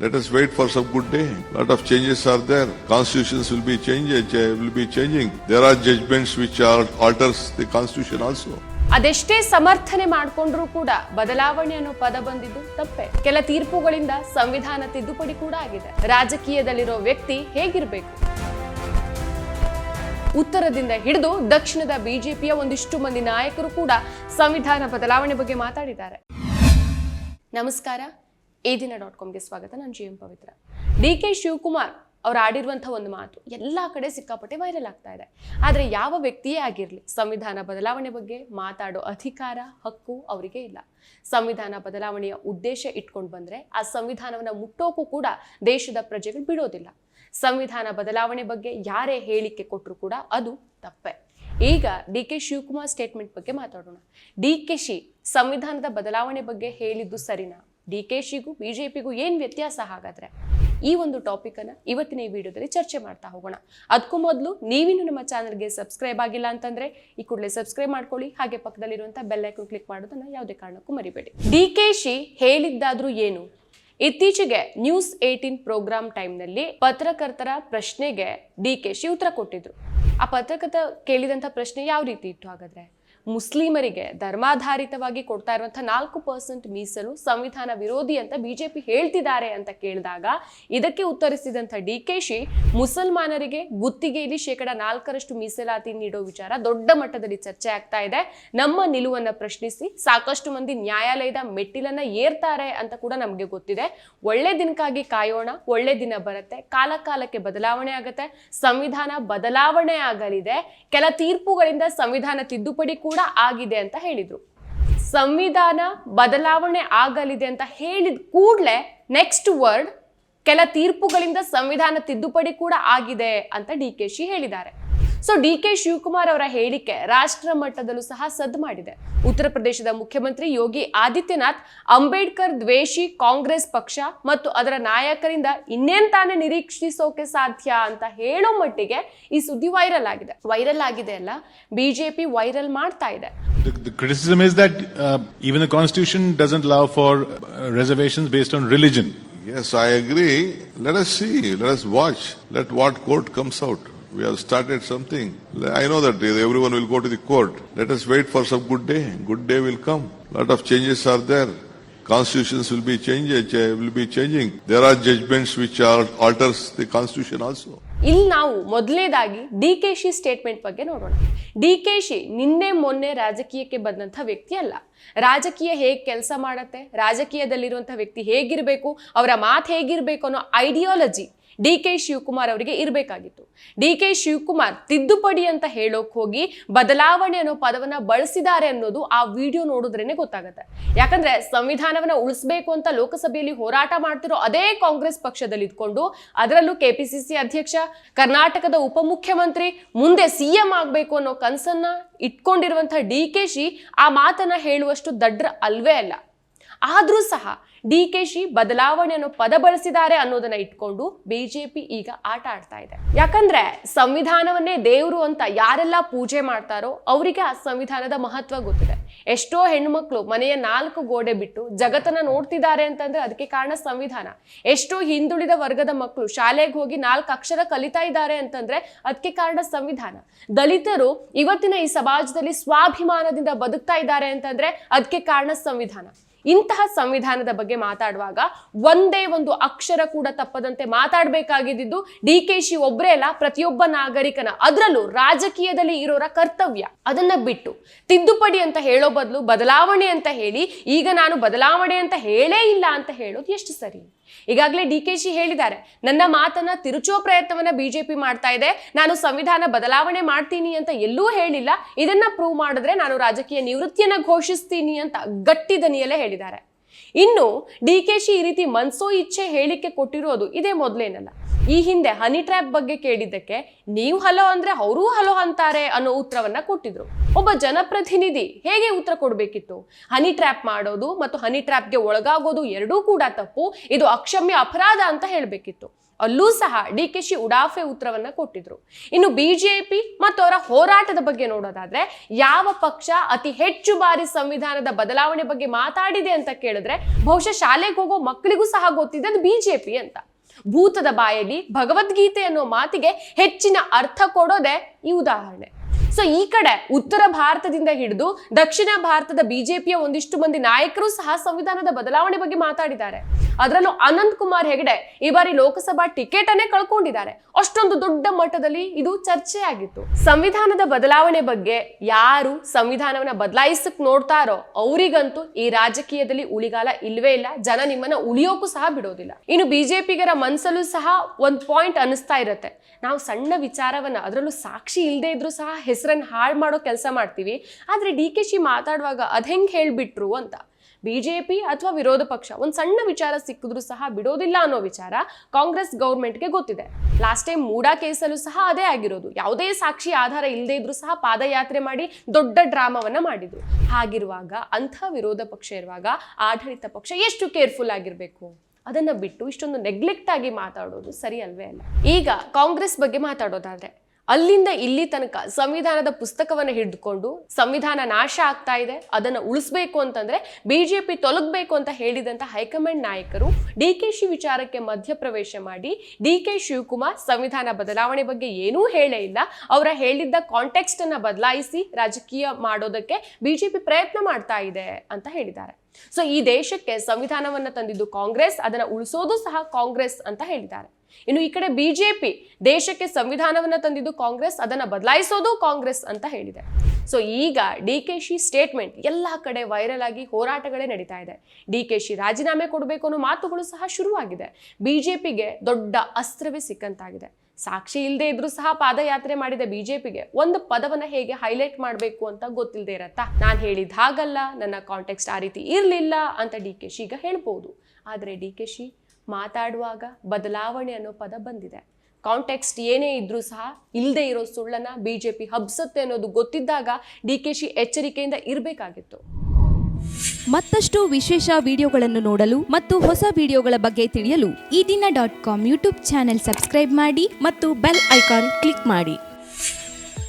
Let us wait for some good day. Lot of changes are there. Constitutions will be changed, uh, will be changing. There are judgments which are alters the constitution also. ಅದೆಷ್ಟೇ ಸಮರ್ಥನೆ ಮಾಡಿಕೊಂಡ್ರೂ ಕೂಡ ಬದಲಾವಣೆ ಅನ್ನೋ ಪದ ಬಂದಿದ್ದು ತಪ್ಪೆ ಕೆಲ ತೀರ್ಪುಗಳಿಂದ ಸಂವಿಧಾನ ತಿದ್ದುಪಡಿ ಕೂಡ ಆಗಿದೆ ರಾಜಕೀಯದಲ್ಲಿರೋ ವ್ಯಕ್ತಿ ಹೇಗಿರ್ಬೇಕು ಉತ್ತರದಿಂದ ಹಿಡಿದು ದಕ್ಷಿಣದ ಬಿಜೆಪಿಯ ಒಂದಿಷ್ಟು ಮಂದಿ ನಾಯಕರು ಕೂಡ ಸಂವಿಧಾನ ಬದಲಾವಣೆ ಬಗ್ಗೆ ಮಾತಾಡಿದ್ದಾರೆ ನಮಸ್ಕಾರ ಈ ದಿನ ಡಾಟ್ ಕಾಮ್ಗೆ ಸ್ವಾಗತ. ನಾನು G M Pavitra. D K Shivakumar ಅವ್ರು ಆಡಿರುವಂಥ ಒಂದು ಮಾತು, ಎಲ್ಲ ಕಡೆ ಸಿಕ್ಕಾಪಟ್ಟೆ ವೈರಲ್ ಆಗ್ತಾ ಇದೆ. ಆದರೆ ಯಾವ ವ್ಯಕ್ತಿಯೇ ಆಗಿರಲಿ, ಸಂವಿಧಾನ ಬದಲಾವಣೆ ಬಗ್ಗೆ ಮಾತಾಡೋ ಅಧಿಕಾರ, ಹಕ್ಕು ಅವರಿಗೆ ಇಲ್ಲ. ಸಂವಿಧಾನ ಬದಲಾವಣೆಯ ಉದ್ದೇಶ ಇಟ್ಕೊಂಡು ಬಂದರೆ ಆ ಸಂವಿಧಾನವನ್ನು ಮುಟ್ಟೋಕ್ಕೂ ಕೂಡ ದೇಶದ ಪ್ರಜೆಗಳು ಬಿಡೋದಿಲ್ಲ. ಸಂವಿಧಾನ ಬದಲಾವಣೆ ಬಗ್ಗೆ ಯಾರೇ ಹೇಳಿಕೆ ಕೊಟ್ಟರು ಕೂಡ ಅದು ತಪ್ಪೆ. ಈಗ ಡಿ ಕೆ ಶಿವಕುಮಾರ್ ಸ್ಟೇಟ್ಮೆಂಟ್ ಬಗ್ಗೆ ಮಾತಾಡೋಣ. ಡಿ ಕೆ ಶಿ, ಸಂವಿಧಾನದ ಬದಲಾವಣೆ ಬಗ್ಗೆ ಹೇಳಿದ್ದು ಸರಿನಾ? ಡಿ ಕೆ ಶಿಗೂ ಬಿಜೆಪಿಗೂ ಏನು ವ್ಯತ್ಯಾಸ ಹಾಗಾದ್ರೆ? ಈ ಒಂದು ಟಾಪಿಕನ್ನು ಇವತ್ತಿನ ಈ ವಿಡಿಯೋದಲ್ಲಿ ಚರ್ಚೆ ಮಾಡ್ತಾ ಹೋಗೋಣ. ಅದಕ್ಕೂ ಮೊದಲು ನೀವಿನ್ನು ನಮ್ಮ ಚಾನಲ್ಗೆ ಸಬ್ಸ್ಕ್ರೈಬ್ ಆಗಿಲ್ಲ ಅಂತಂದರೆ ಈ ಕೂಡಲೇ ಸಬ್ಸ್ಕ್ರೈಬ್ ಮಾಡ್ಕೊಳ್ಳಿ. ಹಾಗೆ ಪಕ್ಕದಲ್ಲಿರುವಂಥ ಬೆಲ್ಲೈಕನ್ ಕ್ಲಿಕ್ ಮಾಡೋದನ್ನು ಯಾವುದೇ ಕಾರಣಕ್ಕೂ ಮರಿಬೇಡಿ. ಡಿ ಕೆ ಶಿ ಹೇಳಿದ್ದಾದರೂ ಏನು? ಇತ್ತೀಚೆಗೆ ನ್ಯೂಸ್ ಏಯ್ಟೀನ್ ಪ್ರೋಗ್ರಾಮ್ ಟೈಮ್ನಲ್ಲಿ ಪತ್ರಕರ್ತರ ಪ್ರಶ್ನೆಗೆ ಡಿ ಕೆ ಶಿ ಉತ್ತರ ಕೊಟ್ಟಿದ್ರು. ಆ ಪತ್ರಕರ್ತ ಕೇಳಿದಂಥ ಪ್ರಶ್ನೆ ಯಾವ ರೀತಿ ಇತ್ತು ಹಾಗಾದ್ರೆ? ಮುಸ್ಲಿಮರಿಗೆ ಧರ್ಮಾಧಾರಿತವಾಗಿ ಕೊಡ್ತಾ ಇರುವಂತಹ ನಾಲ್ಕು ಪರ್ಸೆಂಟ್ ಮೀಸಲು ಸಂವಿಧಾನ ವಿರೋಧಿ ಅಂತ ಬಿಜೆಪಿ ಹೇಳ್ತಿದ್ದಾರೆ ಅಂತ ಕೇಳಿದಾಗ ಇದಕ್ಕೆ ಉತ್ತರಿಸಿದಂಥ ಡಿ ಕೆ ಶಿ, ಮುಸಲ್ಮಾನರಿಗೆ ಗುತ್ತಿಗೆಯಲ್ಲಿ ಶೇಕಡ ನಾಲ್ಕರಷ್ಟು ಮೀಸಲಾತಿ ನೀಡೋ ವಿಚಾರ ದೊಡ್ಡ ಮಟ್ಟದಲ್ಲಿ ಚರ್ಚೆ ಆಗ್ತಾ ಇದೆ. ನಮ್ಮ ನಿಲುವನ್ನ ಪ್ರಶ್ನಿಸಿ ಸಾಕಷ್ಟು ಮಂದಿ ನ್ಯಾಯಾಲಯದ ಮೆಟ್ಟಿಲನ್ನ ಏರ್ತಾರೆ ಅಂತ ಕೂಡ ನಮಗೆ ಗೊತ್ತಿದೆ. ಒಳ್ಳೆ ದಿನಕ್ಕಾಗಿ ಕಾಯೋಣ, ಒಳ್ಳೆ ದಿನ ಬರುತ್ತೆ, ಕಾಲ ಕಾಲಕ್ಕೆ ಬದಲಾವಣೆ ಆಗುತ್ತೆ, ಸಂವಿಧಾನ ಬದಲಾವಣೆ ಆಗಲಿದೆ. ಕೆಲ ತೀರ್ಪುಗಳಿಂದ ಸಂವಿಧಾನ ತಿದ್ದುಪಡಿ ಕೂಡ ಆಗಿದೆ ಅಂತ ಹೇಳಿದ್ರು. ಸಂವಿಧಾನ ಬದಲಾವಣೆ ಆಗಲಿದೆ ಅಂತ ಹೇಳಿದ ಕೂಡಲೇ ನೆಕ್ಸ್ಟ್ ವರ್ಡ್ ಕೆಲ ತೀರ್ಪುಗಳಿಂದ ಸಂವಿಧಾನ ತಿದ್ದುಪಡಿ ಕೂಡ ಆಗಿದೆ ಅಂತ ಡಿ ಕೆ ಶಿ ಹೇಳಿದ್ದಾರೆ. ಸೊ ಡಿ ಕೆ ಶಿವಕುಮಾರ್ ಅವರ ಹೇಳಿಕೆ ರಾಷ್ಟ್ರ ಮಟ್ಟದಲ್ಲೂ ಸಹ ಸದ್ದು ಮಾಡಿದೆ ಉತ್ತರ ಪ್ರದೇಶದ ಮುಖ್ಯಮಂತ್ರಿ ಯೋಗಿ ಆದಿತ್ಯನಾಥ್ ಅಂಬೇಡ್ಕರ್ ದ್ವೇಷಿ ಕಾಂಗ್ರೆಸ್ ಪಕ್ಷ ಮತ್ತು ಅದರ ನಾಯಕರಿಂದ ಇನ್ನೇನ್ ತಾನೇ ನಿರೀಕ್ಷಿಸೋಕೆ ಸಾಧ್ಯ ಅಂತ ಹೇಳೋ ಮಟ್ಟಿಗೆ ಈ ಸುದ್ದಿ ವೈರಲ್ ಆಗಿದೆ ವೈರಲ್ ಆಗಿದೆ ಅಲ್ಲ ಬಿಜೆಪಿ ವೈರಲ್ ಮಾಡ್ತಾ ಇದೆ The, the criticism is that uh, even the constitution doesn't allow for uh, reservations based on religion. Yes, I agree. Let us see. Let us watch. Let what court comes out. We have started something. I know that everyone will go to the court. Let us wait for some good day. Good day will come. Lot of changes are there. Constitutions will be changed, uh, will be changing. There are judgments which are alters the constitution also. ಇಲ್ಲಿ ನಾವು ಮೊದಲನೇದಾಗಿ D K she statement ಬಗ್ಗೆ ನೋಡೋಣ D K she ನಿನ್ನೆ ಮೊನ್ನೆ ರಾಜಕೀಯಕ್ಕೆ ಬಂದಂಥ ವ್ಯಕ್ತಿ ಅಲ್ಲ ರಾಜಕೀಯ ಹೇಗೆ ಕೆಲಸ ಮಾಡತ್ತೆ ರಾಜಕೀಯದಲ್ಲಿರುವಂಥ ವ್ಯಕ್ತಿ ಹೇಗಿರಬೇಕು ಅವರ ಮಾತು ಹೇಗಿರಬೇಕು ಅನ್ನೋ ಐಡಿಯಾಲಜಿ ಡಿ ಕೆ ಶಿವಕುಮಾರ್ ಅವರಿಗೆ ಇರಬೇಕಾಗಿತ್ತು. ಡಿ ಕೆ ಶಿವಕುಮಾರ್ ತಿದ್ದುಪಡಿ ಅಂತ ಹೇಳೋಕ್ ಹೋಗಿ ಬದಲಾವಣೆ ಅನ್ನೋ ಪದವನ್ನ ಬಳಸಿದ್ದಾರೆ ಅನ್ನೋದು ಆ ವಿಡಿಯೋ ನೋಡಿದ್ರೇನೆ ಗೊತ್ತಾಗುತ್ತೆ. ಯಾಕಂದ್ರೆ ಸಂವಿಧಾನವನ್ನ ಉಳಿಸ್ಬೇಕು ಅಂತ ಲೋಕಸಭೆಯಲ್ಲಿ ಹೋರಾಟ ಮಾಡ್ತಿರೋ ಅದೇ ಕಾಂಗ್ರೆಸ್ ಪಕ್ಷದಲ್ಲಿ ಇದ್ಕೊಂಡು ಅದರಲ್ಲೂ ಕೆಪಿಸಿಸಿ ಅಧ್ಯಕ್ಷ, ಕರ್ನಾಟಕದ ಉಪಮುಖ್ಯಮಂತ್ರಿ, ಮುಂದೆ ಸಿಎಂ ಆಗಬೇಕು ಅನ್ನೋ ಕನಸನ್ನ ಇಟ್ಕೊಂಡಿರುವಂತಹ ಡಿ ಕೆ ಶಿ ಆ ಮಾತನ್ನ ಹೇಳುವಷ್ಟು ದಡ್ರ ಅಲ್ವೇ ಅಲ್ಲ. ಆದ್ರೂ ಸಹ ಡಿ ಕೆ ಶಿ ಬದಲಾವಣೆ ಪದ ಬಳಸಿದ್ದಾರೆ ಅನ್ನೋದನ್ನ ಇಟ್ಕೊಂಡು ಬಿಜೆಪಿ ಈಗ ಆಟ ಆಡ್ತಾ ಇದೆ. ಯಾಕಂದ್ರೆ ಸಂವಿಧಾನವನ್ನೇ ದೇವರು ಅಂತ ಯಾರೆಲ್ಲ ಪೂಜೆ ಮಾಡ್ತಾರೋ ಅವರಿಗೆ ಆ ಸಂವಿಧಾನದ ಮಹತ್ವ ಗೊತ್ತಿದೆ. ಎಷ್ಟೋ ಹೆಣ್ಮಕ್ಳು ಮನೆಯ ನಾಲ್ಕು ಗೋಡೆ ಬಿಟ್ಟು ಜಗತ್ತನ್ನ ನೋಡ್ತಿದ್ದಾರೆ ಅಂತಂದ್ರೆ ಅದಕ್ಕೆ ಕಾರಣ ಸಂವಿಧಾನ. ಎಷ್ಟೋ ಹಿಂದುಳಿದ ವರ್ಗದ ಮಕ್ಕಳು ಶಾಲೆಗೆ ಹೋಗಿ ನಾಲ್ಕು ಅಕ್ಷರ ಕಲಿತಾ ಇದ್ದಾರೆ ಅಂತಂದ್ರೆ ಅದಕ್ಕೆ ಕಾರಣ ಸಂವಿಧಾನ. ದಲಿತರು ಇವತ್ತಿನ ಈ ಸಮಾಜದಲ್ಲಿ ಸ್ವಾಭಿಮಾನದಿಂದ ಬದುಕ್ತಾ ಇದ್ದಾರೆ ಅಂತಂದ್ರೆ ಅದಕ್ಕೆ ಕಾರಣ ಸಂವಿಧಾನ. ಇಂತಹ ಸಂವಿಧಾನದ ಬಗ್ಗೆ ಮಾತಾಡುವಾಗ ಒಂದೇ ಒಂದು ಅಕ್ಷರ ಕೂಡ ತಪ್ಪದಂತೆ ಮಾತಾಡಬೇಕಾಗಿದ್ದು ಡಿ ಕೆ ಶಿ ಒಬ್ಬರೇ ಅಲ್ಲ, ಪ್ರತಿಯೊಬ್ಬ ನಾಗರಿಕನ. ಅದರಲ್ಲೂ ರಾಜಕೀಯದಲ್ಲಿ ಇರೋರ ಕರ್ತವ್ಯ. ಅದನ್ನ ಬಿಟ್ಟು ತಿದ್ದುಪಡಿ ಅಂತ ಹೇಳೋ ಬದಲು ಬದಲಾವಣೆ ಅಂತ ಹೇಳಿ, ಈಗ ನಾನು ಬದಲಾವಣೆ ಅಂತ ಹೇಳೇ ಇಲ್ಲ ಅಂತ ಹೇಳೋದು ಎಷ್ಟು ಸರಿ? ಈಗಾಗಲೇ ಡಿ ಕೆ ಶಿ ಹೇಳಿದ್ದಾರೆ, ನನ್ನ ಮಾತನ್ನ ತಿರುಚೋ ಪ್ರಯತ್ನವನ್ನ ಬಿಜೆಪಿ ಮಾಡ್ತಾ ಇದೆ, ನಾನು ಸಂವಿಧಾನ ಬದಲಾವಣೆ ಮಾಡ್ತೀನಿ ಅಂತ ಎಲ್ಲೂ ಹೇಳಿಲ್ಲ, ಇದನ್ನ ಪ್ರೂವ್ ಮಾಡಿದ್ರೆ ನಾನು ರಾಜಕೀಯ ನಿವೃತ್ತಿಯನ್ನ ಘೋಷಿಸ್ತೀನಿ ಅಂತ ಗಟ್ಟಿ ದನಿಯಲ್ಲೇ ಹೇಳಿದ್ದಾರೆ. ಇನ್ನು ಡಿ ಕೆ ಈ ರೀತಿ ಮನ್ಸೋ ಇಚ್ಛೆ ಹೇಳಿಕೆ ಕೊಟ್ಟಿರೋದು ಇದೇ ಮೊದಲೇನಲ್ಲ. ಈ ಹಿಂದೆ ಹನಿ ಟ್ರ್ಯಾಪ್ ಬಗ್ಗೆ ಕೇಳಿದ್ದಕ್ಕೆ ನೀವು ಹಲೋ ಅಂದ್ರೆ ಅವರೂ ಹಲೋ ಅಂತಾರೆ ಅನ್ನೋ ಉತ್ತರವನ್ನ ಕೊಟ್ಟಿದ್ರು. ಒಬ್ಬ ಜನಪ್ರತಿನಿಧಿ ಹೇಗೆ ಉತ್ತರ ಕೊಡಬೇಕಿತ್ತು? ಹನಿ ಟ್ರ್ಯಾಪ್ ಮಾಡೋದು ಮತ್ತು ಹನಿ ಟ್ರ್ಯಾಪ್ಗೆ ಒಳಗಾಗೋದು ಎರಡೂ ಕೂಡ ತಪ್ಪು, ಇದು ಅಕ್ಷಮ್ಯ ಅಪರಾಧ ಅಂತ ಹೇಳಬೇಕಿತ್ತು. ಅಲ್ಲೂ ಸಹ ಡಿ ಕೆ ಶಿ ಉಡಾಫೆ ಉತ್ತರವನ್ನ ಕೊಟ್ಟಿದ್ರು. ಇನ್ನು ಬಿಜೆಪಿ ಮತ್ತು ಅವರ ಹೋರಾಟದ ಬಗ್ಗೆ ನೋಡೋದಾದ್ರೆ ಯಾವ ಪಕ್ಷ ಅತಿ ಹೆಚ್ಚು ಬಾರಿ ಸಂವಿಧಾನದ ಬದಲಾವಣೆ ಬಗ್ಗೆ ಮಾತಾಡಿದೆ ಅಂತ ಕೇಳಿದ್ರೆ ಬಹುಶಃ ಶಾಲೆಗೆ ಹೋಗೋ ಮಕ್ಕಳಿಗೂ ಸಹ ಗೊತ್ತಿದೆ ಅದು ಬಿಜೆಪಿ ಅಂತ. ಭೂತದ ಬಾಯಲ್ಲಿ ಭಗವದ್ಗೀತೆ ಅನ್ನೋ ಮಾತಿಗೆ ಹೆಚ್ಚಿನ ಅರ್ಥ ಕೊಡೋದೇ ಈ ಉದಾಹರಣೆ. ಸೊ ಈ ಕಡೆ ಉತ್ತರ ಭಾರತದಿಂದ ಹಿಡಿದು ದಕ್ಷಿಣ ಭಾರತದ ಬಿಜೆಪಿಯ ಒಂದಿಷ್ಟು ಮಂದಿ ನಾಯಕರು ಸಹ ಸಂವಿಧಾನದ ಬದಲಾವಣೆ ಬಗ್ಗೆ ಮಾತಾಡಿದ್ದಾರೆ. ಅದರಲ್ಲೂ ಅನಂತ್ ಕುಮಾರ್ ಹೆಗಡೆ ಈ ಬಾರಿ ಲೋಕಸಭಾ ಟಿಕೆಟ್ ಅನ್ನೇ ಕಳ್ಕೊಂಡಿದ್ದಾರೆ. ಅಷ್ಟೊಂದು ದೊಡ್ಡ ಮಟ್ಟದಲ್ಲಿ ಇದು ಚರ್ಚೆ ಆಗಿತ್ತು ಸಂವಿಧಾನದ ಬದಲಾವಣೆ ಬಗ್ಗೆ ಯಾರು ಸಂವಿಧಾನವನ್ನ ಬದಲಾಯಿಸಕ್ ನೋಡ್ತಾರೋ ಅವರಿಗಂತೂ ಈ ರಾಜಕೀಯದಲ್ಲಿ ಉಳಿಗಾಲ ಇಲ್ವೇ ಇಲ್ಲ. ಜನ ನಿಮ್ಮನ್ನ ಉಳಿಯೋಕು ಸಹ ಬಿಡೋದಿಲ್ಲ. ಇನ್ನು ಬಿಜೆಪಿಗರ ಮನ್ಸಲ್ಲೂ ಸಹ ಒಂದ್ ಪಾಯಿಂಟ್ ಅನಿಸ್ತಾ ಇರತ್ತೆ. ನಾವು ಸಣ್ಣ ವಿಚಾರವನ್ನ, ಅದರಲ್ಲೂ ಸಾಕ್ಷಿ ಇಲ್ಲದೆ ಇದ್ರೂ ಸಹ ಹೆಸರನ್ನ ಹಾಳು ಮಾಡೋ ಕೆಲಸ ಮಾಡ್ತೀವಿ. ಆದ್ರೆ ಡಿ ಕೆ ಶಿ ಮಾತಾಡುವಾಗ ಅದು ಹೆಂಗೆ ಹೇಳಿಬಿಟ್ರು ಅಂತ. ಬಿಜೆಪಿ ಅಥವಾ ವಿರೋಧ ಪಕ್ಷ ಒಂದು ಸಣ್ಣ ವಿಚಾರ ಸಿಕ್ಕಿದ್ರು ಸಹ ಬಿಡೋದಿಲ್ಲ ಅನ್ನೋ ವಿಚಾರ ಕಾಂಗ್ರೆಸ್ ಗೌರ್ಮೆಂಟ್ಗೆ ಗೊತ್ತಿದೆ. ಲಾಸ್ಟ್ ಟೈಮ್ ಮೂಡಾ ಕೇಸಲ್ಲೂ ಸಹ ಅದೇ ಆಗಿರೋದು. ಯಾವುದೇ ಸಾಕ್ಷಿ ಆಧಾರ ಇಲ್ಲದೆ ಇದ್ರೂ ಸಹ ಪಾದಯಾತ್ರೆ ಮಾಡಿ ದೊಡ್ಡ ಡ್ರಾಮಾವನ್ನ ಮಾಡಿದ್ರು. ಹಾಗಿರುವಾಗ ಅಂಥ ವಿರೋಧ ಪಕ್ಷ ಇರುವಾಗ ಆಡಳಿತ ಪಕ್ಷ ಎಷ್ಟು ಕೇರ್ಫುಲ್ ಆಗಿರಬೇಕು? ಅದನ್ನ ಬಿಟ್ಟು ಇಷ್ಟೊಂದು ನೆಗ್ಲೆಕ್ಟ್ ಆಗಿ ಮಾತಾಡೋದು ಸರಿ ಅಲ್ವೇ ಅಲ್ಲ. ಈಗ ಕಾಂಗ್ರೆಸ್ ಬಗ್ಗೆ ಮಾತಾಡೋದಾದ್ರೆ ಅಲ್ಲಿಂದ ಇಲ್ಲಿ ತನಕ ಸಂವಿಧಾನದ ಪುಸ್ತಕವನ್ನು ಹಿಡಿದುಕೊಂಡು ಸಂವಿಧಾನ ನಾಶ ಆಗ್ತಾ ಇದೆ. ಅದನ್ನ ಉಳಿಸ್ಬೇಕು ಅಂತಂದ್ರೆ ಬಿಜೆಪಿ ತೊಲಗಬೇಕು ಅಂತ ಹೇಳಿದಂತ ಹೈಕಮಾಂಡ್ ನಾಯಕರು ಡಿ ಕೆ ಶಿ ವಿಚಾರಕ್ಕೆ ಮಧ್ಯಪ್ರವೇಶ ಮಾಡಿ ಡಿ ಕೆ ಶಿವಕುಮಾರ್ ಸಂವಿಧಾನ ಬದಲಾವಣೆ ಬಗ್ಗೆ ಏನೂ ಹೇಳೇ ಇಲ್ಲ. ಅವರ ಹೇಳಿದ್ದ ಕಾಂಟೆಕ್ಸ್ಟ್ ಅನ್ನ ಬದಲಾಯಿಸಿ ರಾಜಕೀಯ ಮಾಡೋದಕ್ಕೆ ಬಿಜೆಪಿ ಪ್ರಯತ್ನ ಮಾಡ್ತಾ ಇದೆ ಅಂತ ಹೇಳಿದ್ದಾರೆ. ಸೊ ಈ ದೇಶಕ್ಕೆ ಸಂವಿಧಾನವನ್ನ ತಂದಿದ್ದು ಕಾಂಗ್ರೆಸ್, ಅದನ್ನ ಉಳಿಸೋದು ಸಹ ಕಾಂಗ್ರೆಸ್ ಅಂತ ಹೇಳಿದ್ದಾರೆ. ಇನ್ನು ಈ ಕಡೆ ಬಿಜೆಪಿ ದೇಶಕ್ಕೆ ಸಂವಿಧಾನವನ್ನ ತಂದಿದ್ದು ಕಾಂಗ್ರೆಸ್, ಅದನ್ನ ಬದಲಾಯಿಸೋದು ಕಾಂಗ್ರೆಸ್ ಅಂತ ಹೇಳಿದೆ. ಸೊ ಈಗ ಡಿ ಕೆ ಶಿ ಸ್ಟೇಟ್ಮೆಂಟ್ ಎಲ್ಲ ಕಡೆ ವೈರಲ್ ಆಗಿ ಹೋರಾಟಗಳೇ ನಡೀತಾ ಇದೆ. ಡಿ ಕೆ ಶಿ ರಾಜೀನಾಮೆ ಕೊಡಬೇಕು ಅನ್ನೋ ಮಾತುಗಳು ಸಹ ಶುರುವಾಗಿದೆ. ಬಿಜೆಪಿಗೆ ದೊಡ್ಡ ಅಸ್ತ್ರವೇ ಸಿಕ್ಕಂತಾಗಿದೆ. ಸಾಕ್ಷಿ ಇಲ್ಲದೆ ಇದ್ರೂ ಸಹ ಪಾದಯಾತ್ರೆ ಮಾಡಿದ ಬಿಜೆಪಿಗೆ ಒಂದು ಪದವನ್ನ ಹೇಗೆ ಹೈಲೈಟ್ ಮಾಡಬೇಕು ಅಂತ ಗೊತ್ತಿಲ್ಲದೆ ಇರತ್ತಾ? ನಾನು ಹೇಳಿದ ಹಾಗಲ್ಲ, ನನ್ನ ಕಾಂಟೆಕ್ಸ್ಟ್ ಆ ರೀತಿ ಇರಲಿಲ್ಲ ಅಂತ ಡಿ ಕೆ ಶಿ ಈಗ ಹೇಳ್ಬೋದು. ಆದರೆ ಡಿ ಕೆ ಶಿ ಮಾತಾಡುವಾಗ ಬದಲಾವಣೆ ಅನ್ನೋ ಪದ ಬಂದಿದೆ. ಕಾಂಟೆಕ್ಸ್ಟ್ ಏನೇ ಇದ್ರೂ ಸಹ ಇಲ್ಲದೆ ಇರೋ ಸುಳ್ಳನ್ನ ಪಿ ಹಬ್ಸುತ್ತೆ ಅನ್ನೋದು ಗೊತ್ತಿದ್ದಾಗ ಡಿ ಕೆ ಶಿ ಎಚ್ಚರಿಕೆಯಿಂದ ಇರಬೇಕಾಗಿತ್ತು. ಮತ್ತಷ್ಟು ವಿಶೇಷ ವಿಡಿಯೋಗಳನ್ನು ನೋಡಲು ಮತ್ತು ಹೊಸ ವಿಡಿಯೋಗಳ ಬಗ್ಗೆ ತಿಳಿಯಲು ಈ ದಿನ dot com YouTube channel subscribe ಮಾಡಿ ಮತ್ತು ಬೆಲ್ ಐಕಾನ್ ಕ್ಲಿಕ್ ಮಾಡಿ.